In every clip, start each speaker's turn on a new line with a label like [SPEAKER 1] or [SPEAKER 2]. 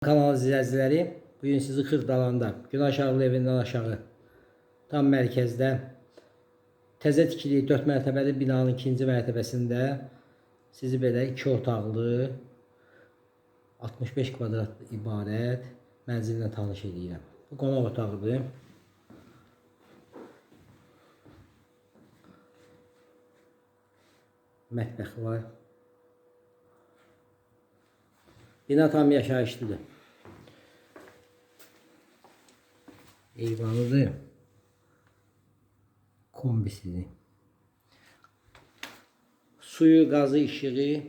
[SPEAKER 1] Kanal izləyiciləri, bu gün sizi Xırdalanda, Günəş Ağlı evindən aşağı, tam mərkəzdə təzə tikili 4 mərtəbəli binanın ikinci mərtəbəsində sizi belə 2 otaqlı 65 kvadrat ibarət mənzillə tanış edirəm. Bu qonaq otağıdır. Mətbəxi var. Bina tam yaşayışlıdır. Eyvanıdır. Kombisidir. Suyu, qazı, işığı,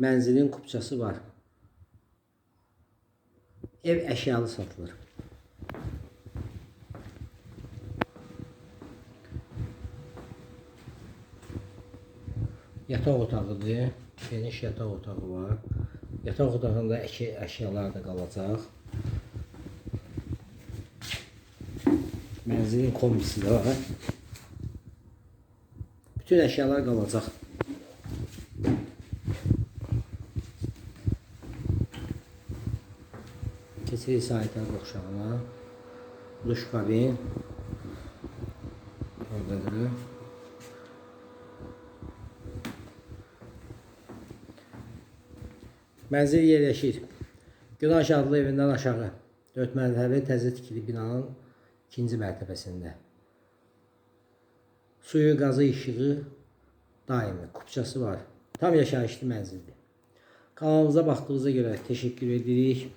[SPEAKER 1] mənzilin kupçası var. Ev əşyalı satılır. Yataq otağıdır. Geniş yataq otağı var. Yataq otağında əşya, əşyalar da qalacaq. Mənzilin kombisi də var. Bütün əşyalar qalacaq. Keçirik sahiblər qoşağına. Duş kabin. Oradadır. Mənzil yerləşir. Günəş adlı evindən aşağı 4 mərtəbəli təzə tikili binanın ikinci mərtəbəsində. Suyu, qazı, işığı daimi, kupçası var. Tam yaşayışlı mənzildir. Kanalımıza baxdığınıza görə təşəkkür edirik.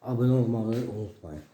[SPEAKER 1] Abunə olmağı unutmayın.